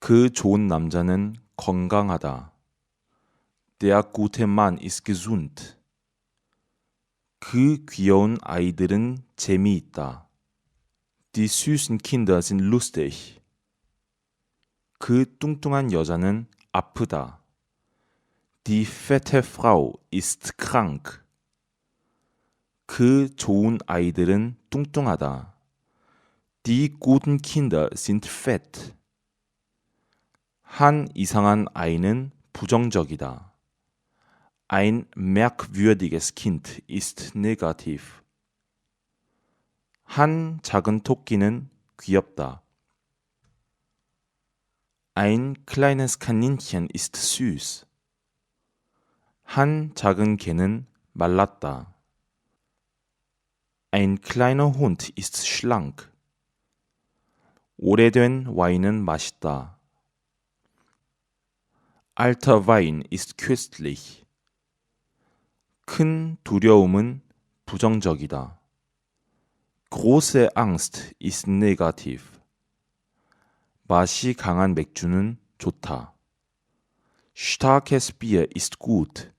그 좋은 남자는 건강하다. Der gute Mann ist gesund. 그 귀여운 아이들은 재미있다. Die süßen Kinder sind lustig. 그 뚱뚱한 여자는 아프다. Die fette Frau ist krank. 그 좋은 아이들은 뚱뚱하다. Die guten Kinder sind fett. 한 이상한 아이는 부정적이다. Ein merkwürdiges Kind ist negativ. 한 작은 토끼는 귀엽다. Ein kleines Kaninchen ist süß. 한 작은 개는 말랐다. Ein kleiner Hund ist schlank. 오래된 와인은 맛있다. Alter Wein ist köstlich. 큰 두려움은 부정적이다. Große Angst ist negativ. 맛이 강한 맥주는 좋다. Starkes Bier ist gut.